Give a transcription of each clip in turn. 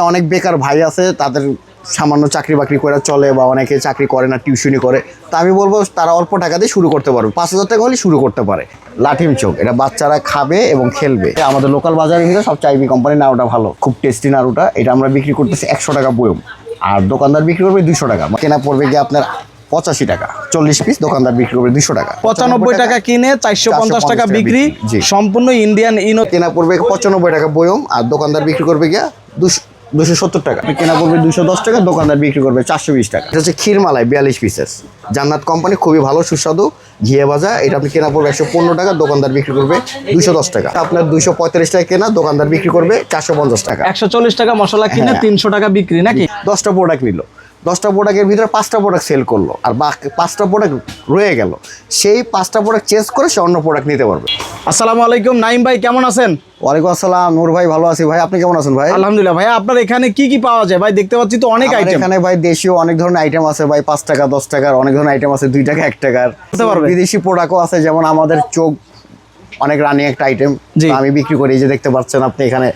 অনেক বেকার ভাই আছে তাদের সামান্য চাকরি বাকরি করে চলে বা অনেকে চাকরি করে না টিউশনি করে তা আমি বলব তারা অল্প টাকা দিয়ে শুরু করতে পারবে। পাঁচ হাজার টাকা হলে শুরু করতে পারে। লাঠিম চোখ। এটা বাচ্চারা খাবে এবং খেলবে। আমাদের লোকাল বাজারের ভিতরে সবচেয়ে আইবি কোম্পানির নাড়ুটা ভালো। খুব টেস্টি নাড়ুটা। এটা আমরা বিক্রি করতেছি একশো টাকা বয়ম। আর দোকানদার বিক্রি করবে দুশো টাকা। কেনা পড়বে গিয়ে আপনার পঁচাশি টাকা। চল্লিশ পিস দোকানদার বিক্রি করবে দুশো টাকা। পঁচানব্বই টাকা কিনে চারশো পঞ্চাশ টাকা বিক্রি। সম্পূর্ণ ইন্ডিয়ান ইনো কেনা পড়বে পঁচানব্বই টাকা বয়ম। আর দোকানদার বিক্রি করবে গিয়া দুশো দুশো সত্তর টাকা। কেনা পড়বে দুশো দশ টাকা দোকানদার বিক্রি করবে চারশো বিশ টাকা। এটা হচ্ছে ক্ষীরমালাই বিয়াল্লিশ পিসেস জান্নাত কোম্পানি খুবই ভালো সুস্বাদু ঘিয়ে ভাজা। এটা আপনি কেনা পড়বে একশো পনেরো টাকা দোকানদার বিক্রি করবে দুশো দশ টাকা। আপনার দুশো পঁয়তাল্লিশ টাকা কেনা দোকানদার বিক্রি করবে চারশো পঞ্চাশ টাকা। একশো চল্লিশ টাকা মশলা কিনে হ্যাঁ। তিনশো টাকা বিক্রি নাকি? দশটা প্রোডাক্ট নিল। দশটা প্রোডাক্টের ভিতরে পাঁচটা প্রোডাক্ট সেল করল। আর বাকি পাঁচটা প্রোডাক্ট রয়ে গেল। সেই পাঁচটা প্রোডাক্ট চেঞ্জ করে সে অন্য প্রোডাক্ট নিতে পারবে। আসসালামু আলাইকুম নাইম ভাই কেমন আছেন? ওয়ালাইকুম আসসালাম নূর ভাই ভালো আছি। ভাই আপনি কেমন আছেন ভাই? আলহামদুলিল্লাহ ভাই আপনার এখানে কি কি পাওয়া যায়? ভাই দেখতে পাচ্ছি তো অনেক আইটেম এখানে ভাই দেশীয় অনেক ধরনের আইটেম আছে ভাই পাঁচ টাকা দশ টাকার অনেক ধরনের আইটেম আছে দুই টাকা এক টাকার? বিদেশি প্রোডাক্টও আছে যেমন আমাদের চোখ অনেক রানিং একটা আইটেম। আমি বিক্রি করি এই যে দেখতে পাচ্ছেন আপনি এখানে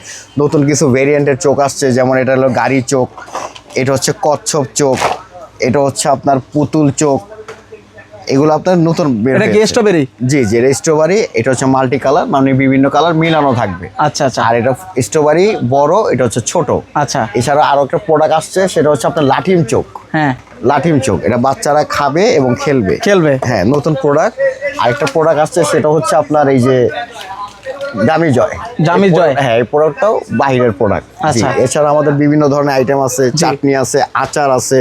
নতুন কিছু ভেরিয়েন্টের চোখ আসছে যেমন এটা হলো গাড়ি চোখ এটা হচ্ছে কচ্ছপ চোখ এটা হচ্ছে আপনার পুতুল চোখ এগুলো আপনার নতুন এটা কি স্ট্রবেরি জি জি এটা স্ট্রবেরি এটা হচ্ছে মাল্টি কালার মানে বিভিন্ন কালার মিলানো থাকবে। আচ্ছা আচ্ছা। আর এটা স্ট্রবেরি বড় এটা হচ্ছে ছোট। আচ্ছা। এছাড়া আরও একটা প্রোডাক্ট আসছে সেটা হচ্ছে আপনার লাঠিম চোখ। হ্যাঁ। লাঠিম চোখ এটা বাচ্চারা খাবে এবং খেলবে। খেলবে। হ্যাঁ নতুন প্রোডাক্ট আরেকটা প্রোডাক্ট আসছে সেটা হচ্ছে আপনার এই যে জামি জয়। pro- জয়। হ্যাঁ এই প্রোডাক্টটাও বাহিরের প্রোডাক্ট আচ্ছা। এছাড়া আমাদের বিভিন্ন ধরনের আইটেম আছে চাটনি আছে আচার আছে।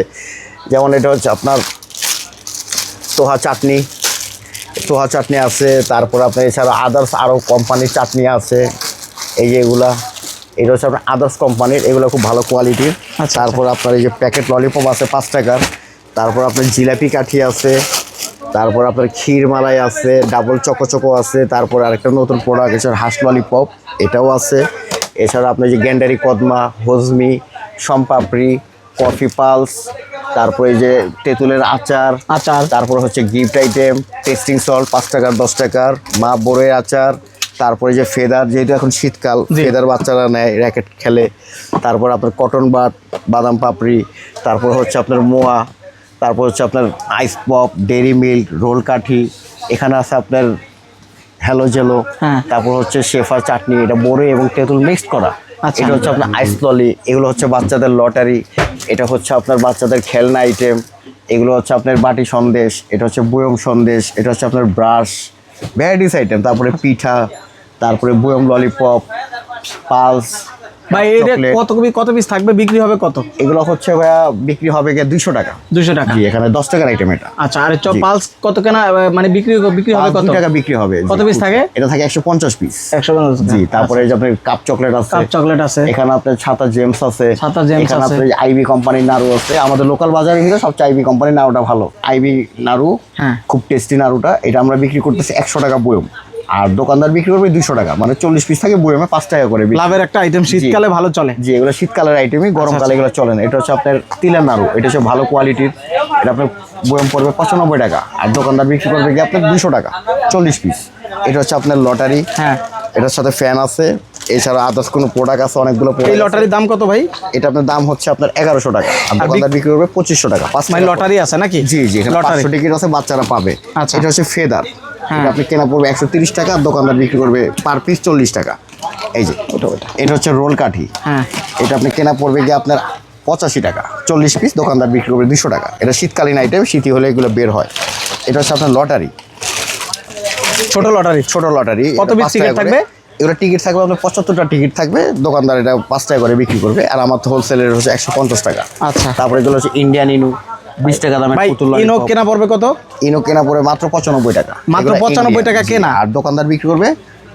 যেমন এটা হচ্ছে আপনার সোহা চাটনি। সোহা চাটনি আছে তারপর আপনার এছাড়া আদার্স আরও কোম্পানির চাটনি আছে। এই যে এগুলা এটা হচ্ছে আপনার আদার্স কোম্পানির এগুলো খুব ভালো কোয়ালিটির আচ্ছা, তারপর আপনার এই যে প্যাকেট ললিপপ আছে পাঁচ টাকার তারপর আপনার জিলাপি কাঠি আছে তারপর আপনার ক্ষীর মালাই আছে ডাবল চকো চকো আছে তারপর আরেকটা নতুন প্রোডাক্ট এছাড়া হাঁস ললিপপ এটাও আছে। এছাড়া আপনার যে গ্যান্ডারি কদমা হজমি সম্পাপড়ি কফি পালস তারপরে যে তেঁতুলের আচার আচার। তারপর হচ্ছে গিফট আইটেম টেস্টিং সল্ট পাঁচ টাকার দশ টাকার মা বড়ের আচার তারপরে যে ফেদার যেহেতু এখন শীতকাল ফেদার বাচ্চারা নেয় র্যাকেট খেলে। তারপর আপনার কটন বাট বাদাম পাপড়ি তারপর হচ্ছে আপনার মোয়া তারপর হচ্ছে আপনার ice pop dairy milk roll কাঠি এখানে আছে আপনার হ্যালো জেলো। তারপর হচ্ছে শেফার চাটনি এটা বড়ে এবং তেঁতুল মিক্সড করা। আচ্ছা। এটা হচ্ছে আপনার আইস ললি এগুলো হচ্ছে বাচ্চাদের লটারি এটা হচ্ছে আপনার বাচ্চাদের খেলনা আইটেম এগুলো হচ্ছে আপনার বাটি সন্দেশ, এটা হচ্ছে বয়ম সন্দেশ, এটা হচ্ছে আপনার ব্রাশ ভ্যারাইটিস আইটেম তারপরে পিঠা, তারপরে বয়ম ললিপপ পালস ভাই এটা কত কপি কত পিস থাকবে? বিক্রি হবে কত? এগুলো হচ্ছে ভাইয়া বিক্রি হবে গিয়ে দুইশো টাকা। দুশো টাকা। জি এখানে দশ টাকার আইটেম এটা। আচ্ছা আর চ জি। পালস কত কেনা মানে বিক্রি বিক্রি হবে কত? টাকা বিক্রি হবে কত piece থাকে? এটা থাকে একশো পঞ্চাশ পিস একশো জি তারপরে যে আপনার কাপ চকলেট আছে। কাপ চকলেট আছে। এখানে আপনার ছাতা জেমস আছে। ছাতা জেমস এখানে আপনার আইবি কোম্পানির নাড়ু আছে। আমাদের লোকাল বাজারে ভিতরে সবচেয়ে আইবি কোম্পানির নাড়ুটা ভালো। আইবি নাড়ু হ্যাঁ। খুব টেস্টি নাড়ুটা। এটা আমরা বিক্রি করতেছি একশো টাকা বয়ম। আর দোকানদার বিক্রি করবে দুশো টাকা। মানে চল্লিশ পিস থাকে বয়মে পাঁচ টাকা করে লাভের একটা আইটেম শীতকালে ভালো চলে। জি এগুলো শীতকালের আইটেমই গরমকালে এগুলো চলে না। এটা হচ্ছে আপনার তিলের নাড়ু। এটা হচ্ছে ভালো কোয়ালিটির এটা আপনার বয়ম পড়বে পঁচানব্বই টাকা। আর দোকানদার বিক্রি করবে কি আপনার দুশো টাকা চল্লিশ পিস এটা হচ্ছে আপনার লটারি হ্যাঁ। এটার সাথে ফ্যান আছে। এছাড়া আদার্স কোনো প্রোডাক্ট আছে অনেকগুলো এই লটারির দাম কত ভাই? এটা আপনার দাম হচ্ছে আপনার এগারোশো টাকা। আর দোকানদার বিক্রি করবে পঁচিশশো টাকা পাঁচ মাইল লটারি আছে নাকি? জি জি লটারি টিকিট আছে বাচ্চারা পাবে। আচ্ছা। এটা হচ্ছে ফেদার আপনি কেনা পড়বে একশো তিরিশ টাকা দোকানদার বিক্রি করবে পার পিস চল্লিশ টাকা। এই যে এটা হচ্ছে রোল কাঠি। হ্যাঁ। এটা আপনি কেনা পড়বে গিয়ে আপনার পঁচাশি টাকা চল্লিশ পিস দোকানদার বিক্রি করবে দুশো টাকা। এটা শীতকালীন আইটেম শীতই হলে এগুলো বের হয়। এটা হচ্ছে আপনার লটারি ছোট লটারি ছোট লটারি কত এটা piece পাঁচ ticket টাকা করে। থাকবে? এগুলো টিকিট থাকবে আপনার পঁচাত্তরটা টিকিট থাকবে দোকানদার এটা পাঁচ টাকা করে বিক্রি করবে। আর আমার তো হোলসেলের হচ্ছে একশো পঞ্চাশ টাকা। আচ্ছা। তারপরে এগুলো হচ্ছে ইন্ডিয়ান ইনু বিশ টাকা দামের পুতুল। কেনা পড়বে কত ইনক কেনা পড়বে মাত্র পঁচানব্বই টাকা মাত্র পঁচানব্বই 95 টাকা কেনা। আর দোকানদার বিক্রি করবে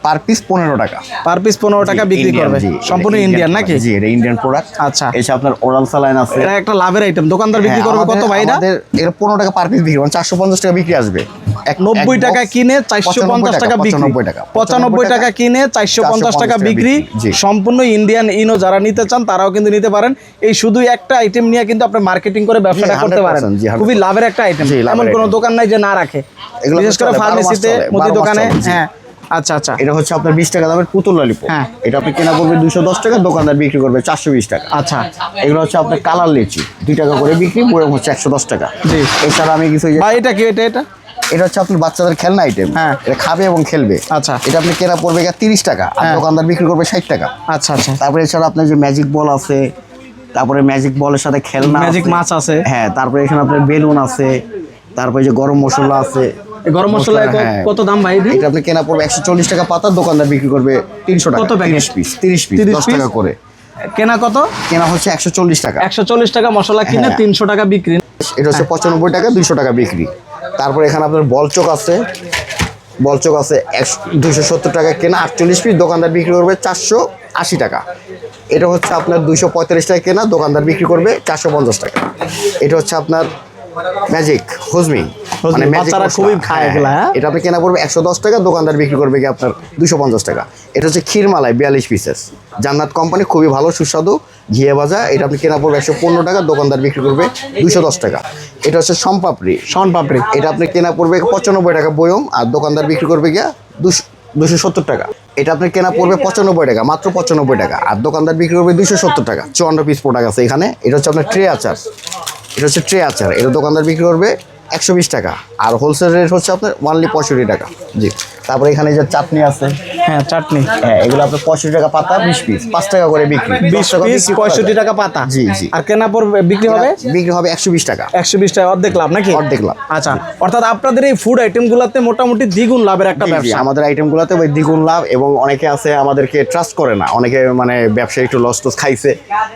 পার পিস পনেরো টাকা। পার পিস পনেরো টাকা বিক্রি করবে। সম্পূর্ণ ইন্ডিয়ান নাকি? জি এটা ইন্ডিয়ান প্রোডাক্ট আচ্ছা। এসে আপনার ওরাল সালাইন আছে। এটা একটা লাভের আইটেম দোকানদার বিক্রি হ্যাঁ, করবে কত ভাই এটা পনেরো টাকা পার পিস বিক্রি মানে চারশো পঞ্চাশ টাকা বিক্রি আসবে। নব্বই টাকা কিনে চারশো পঞ্চাশ টাকা বিক্রি। পঁচানব্বই টাকা কিনে চারশো পঞ্চাশ টাকা বিক্রি। সম্পূর্ণ ইন্ডিয়ান ইনো যারা নিতে চান তারাও কিন্তু নিতে পারেন। এই শুধু একটা আইটেম নিয়ে কিন্তু আপনি মার্কেটিং করে ব্যবসাটা করতে পারেন। 100% জি, 100% খুবই লাভের একটা আইটেম এমন কোনো দোকান নাই যে না রাখে। বিশেষ করে ফার্মেসিতে মুদি দোকানে হ্যাঁ। আচ্ছা আচ্ছা এটা হচ্ছে আপনার বিশ টাকা দামের পুতুল ললিপপ হ্যাঁ। এটা আপনি কেনা পড়বে দুশো দশ টাকা দোকানদার বিক্রি করবে চারশো বিশ টাকা আচ্ছা এগুলো হচ্ছে আপনার কালার লিচি দুই টাকা করে বিক্রি বরং হচ্ছে একশো দশ টাকা জি। এছাড়া আমি কিছু এটা কি এটা এটা এটা হচ্ছে আপনার বাচ্চাদের খেলনা আইটেম হ্যাঁ। এটা খাবে এবং খেলবে আচ্ছা। এটা আপনি কেনা পড়বে তিরিশ টাকা আর হ্যাঁ। দোকানদার বিক্রি করবে ষাট টাকা আচ্ছা আচ্ছা তারপরে এছাড়া আপনার যে ম্যাজিক বল আছে তারপরে ম্যাজিক বলের সাথে খেলনা ম্যাজিক মাছ আছে। হ্যাঁ তারপরে এখানে আপনার বেলুন আছে তারপরে যে গরম মশলা আছে গরম মশলা হ্যাঁ। কত দাম ভাই এটা আপনি কেনা পড়বে একশো চল্লিশ টাকা পাতা দোকানদার বিক্রি করবে তিনশো টাকা। কত তিরিশ পিস তিরিশ পিস দশ টাকা করে। কেনা কত? কেনা হচ্ছে একশো চল্লিশ টাকা। একশো চল্লিশ টাকা মশলা কিনে হ্যাঁ। তিনশো টাকা বিক্রি। এটা হচ্ছে পঁচানব্বই টাকা দুইশো টাকা বিক্রি। তারপরে এখানে আপনার বলচক আছে। বলচক আছে একশো দুইশো সত্তর টাকা কেনা আটচল্লিশ পিস দোকানদার বিক্রি করবে চারশো আশি টাকা। এটা হচ্ছে আপনার দুইশো পঁয়তাল্লিশ টাকা কেনা দোকানদার বিক্রি করবে চারশো পঞ্চাশ টাকা। এটা হচ্ছে আপনার ম্যাজিক হুজমি। Magic বাচ্চারা খুবই খায় হ্যাঁ, এগুলা, হ্যাঁ? এটা আপনি কেনা পড়বে একশো দশ টাকা দোকানদার বিক্রি করবে কি আপনার দুশো পঞ্চাশ টাকা। এটা হচ্ছে ক্ষীরমালাই বিয়াল্লিশ পিসেস জান্নাত কোম্পানি খুবই ভালো সুস্বাদু ঘিয়ে ভাজা। এটা আপনি কেনা পড়বে একশো পনেরো টাকা দোকানদার বিক্রি করবে দুশো দশ টাকা। এটা হচ্ছে সম্পাপড়ি শনপাপড়ি এটা আপনি কেনা পড়বে পঁচানব্বই টাকা বয়ম আর দোকানদার বিক্রি করবে গিয়া দুশো দুশো সত্তর টাকা। এটা আপনি কেনা পড়বে পঁচানব্বই টাকা মাত্র পঁচানব্বই টাকা। আর দোকানদার বিক্রি করবে দুশো সত্তর টাকা। চুয়ান্ন পিস প্রোডাক্ট আছে এখানে। এটা হচ্ছে আপনার ট্রে আচার। এটা হচ্ছে ট্রে আচার। এটা দোকানদার বিক্রি করবে একশো বিশ টাকা। আর হোলসেল রেট হচ্ছে আপনার ওয়ানলি পঁয়ষট্টি টাকা। জি। তারপরে এখানে যে চাটনি আছে। হ্যাঁ চাটনি। হ্যাঁ এগুলো আপনার পঁয়ষট্টি টাকা পাতা বিশ পিস পাঁচ টাকা করে বিক্রি। বিশ টাকা পিস পঁয়ষট্টি টাকা পাতা? জি জি। আর কেনা পর বিক্রি হবে? বিক্রি হবে একশো বিশ টাকা। একশো বিশ টাকা অর্ধেক লাভ নাকি? অর্ধেক লাভ। আচ্ছা অর্থাৎ আপনাদের এই ফুড আইটেম গুলাতে মোটামুটি দ্বিগুণ লাভের একটা ব্যবসা। আমাদের আইটেমগুলোতে ওই দ্বিগুণ লাভ এবং অনেকে আছে আমাদেরকে ট্রাস্ট করে না। অনেকে মানে ব্যবসায়ী একটু লস টস খাইছে।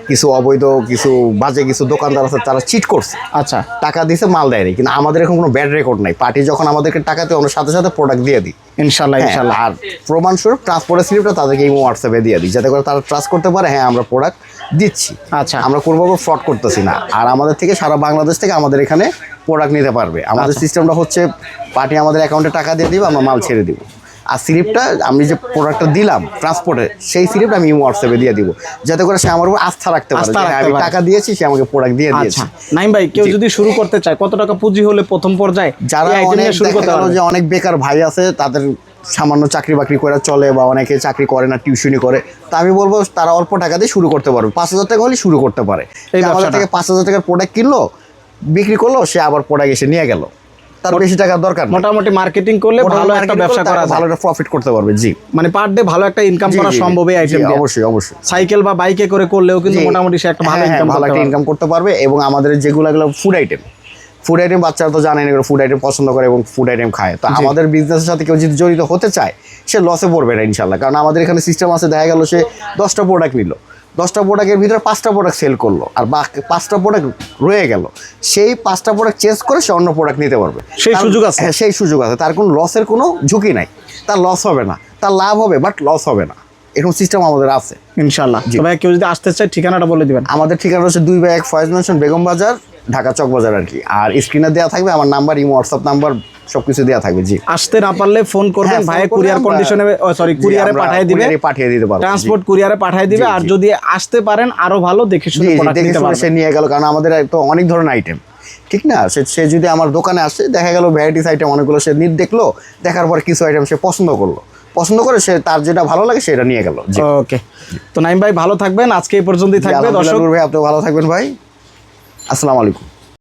কিছু অবৈধ কিছু বাজে কিছু দোকানদার আছে তারা চিট করছে। আচ্ছা। টাকা দিছে মাল দেয়নি। কিন্তু আমাদের এখন কোনো ব্যাড রেকর্ড নাই। পার্টি যখন আমাদেরকে টাকা দেয় আমরা সাথে সাথে প্রোডাক্ট দিয়ে দিই। ইনশাল্লাহ হ্যাঁ, ইনশাল্লাহ। আর প্রমাণস্বরূপ ট্রান্সপোর্টের স্লিপটা তাদেরকে এই হোয়াটসঅ্যাপে দিয়ে দিই যাতে করে তারা ট্রাস্ট করতে পারে হ্যাঁ আমরা প্রোডাক্ট দিচ্ছি। আচ্ছা। আমরা কোনোভাবে ফ্রড করতেছি না। আর আমাদের থেকে সারা বাংলাদেশ থেকে আমাদের এখানে প্রোডাক্ট নিতে পারবে। আমাদের আচ্ছা। সিস্টেমটা হচ্ছে পার্টি আমাদের অ্যাকাউন্টে টাকা দিয়ে দিবে আমরা মাল ছেড়ে দিব। আর স্লিপটা আমি যে প্রোডাক্টটা দিলাম ট্রান্সপোর্টে সেই স্লিপটা আমি হোয়াটসঅ্যাপে দিয়ে দিব। যাতে করে সে আমার উপর আস্থা রাখতে পারে হ্যাঁ, আমি টাকা দিয়েছি সে আমাকে প্রোডাক্ট দিয়ে দিয়েছে। আচ্ছা নাইম ভাই কেউ যদি শুরু করতে চায় কত টাকা পুঁজি হলে প্রথম পর্যায়ে যারা অনেক নিয়ে শুরু করতে যে অনেক বেকার ভাই আছে তাদের সামান্য চাকরি বাকরি করে চলে বা অনেকে চাকরি করে না টিউশনি করে তা আমি বলব তারা অল্প টাকা দিয়ে শুরু করতে পারবে। পাঁচ হাজার টাকা হলে শুরু করতে পারে। আমাদের থেকে পাঁচ হাজার টাকার প্রোডাক্ট কিনলো বিক্রি করল সে আবার প্রোডাক্ট এসে নিয়ে গেল। তার বেশি টাকার দরকার মোটামুটি মার্কেটিং করলে ভালো একটা ব্যবসা করা ভালো একটা প্রফিট করতে পারবে জি। মানে পার ডে ভালো একটা ইনকাম করা। সম্ভব এই আইটেম অবশ্যই অবশ্যই। সাইকেল বা বাইকে করে করলেও কিন্তু মোটামুটি সে একটা ভালো হ্যাঁ, হ্যাঁ, ইনকাম ভালো একটা ইনকাম করতে পারবে এবং আমাদের যেগুলো ফুড আইটেম ফুড আইটেম বাচ্চারা তো জানেন এগুলো ফুড আইটেম পছন্দ করে এবং ফুড আইটেম খায়। তো আমাদের বিজনেসের সাথে কেউ যদি জড়িত হতে চায় সে লসে পড়বে না ইনশাল্লাহ কারণ আমাদের এখানে সিস্টেম আছে দেখা গেল সে দশটা প্রোডাক্ট নিল। দশটা প্রোডাক্টের ভিতরে পাঁচটা প্রোডাক্ট সেল করল আর বাকি পাঁচটা প্রোডাক্ট রয়ে গেল। সেই পাঁচটা প্রোডাক্ট চেঞ্জ করে সে অন্য প্রোডাক্ট নিতে পারবে। সেই সুযোগ আছে? হ্যাঁ সেই সুযোগ আছে। তার কোনো লসের কোনো ঝুঁকি নাই। তার লস হবে না। তার লাভ হবে বাট লস হবে না। এরকম সিস্টেম আমাদের আছে। ইনশাল্লাহ ভাই কেউ যদি আসতে চায় ঠিকানাটা বলে দিবেন। আমাদের ঠিকানা হচ্ছে দুই বাই এক ফয়েজ মেনশন বেগম বাজার ঢাকা চক বাজার আর কি। আর স্ক্রিনে দেওয়া থাকবে আমার নাম্বার ইমো হোয়াটসঅ্যাপ নাম্বার সব কিছু দেওয়া থাকবে জি। আসতে না পারলে ফোন করবেন ভাই কুরিয়ার কন্ডিশনে সরি কুরিয়ারে পাঠিয়ে দিবে। পাঠিয়ে দিতে পারব ট্রান্সপোর্ট কুরিয়ারে পাঠিয়ে দিবে আর যদি আসতে পারেন আরও ভালো দেখে শুনে দেখে শুনে পারবেন। সে নিয়ে গেল কারণ আমাদের তো অনেক ধরনের আইটেম ঠিক না? সে সে যদি আমার দোকানে আসে দেখা গেল ভ্যারাইটিস আইটেম অনেকগুলো সে নিট দেখল দেখার পর কিছু আইটেম সে পছন্দ করল। পছন্দ করে সে তার যেটা ভালো লাগে সেটা নিয়ে গেল ওকে। তো নাইম ভাই ভালো থাকবেন আজকে এই পর্যন্তই থাকবে দর্শক। ভাই আপনি ভালো থাকবেন ভাই। আসসালামু আলাইকুম।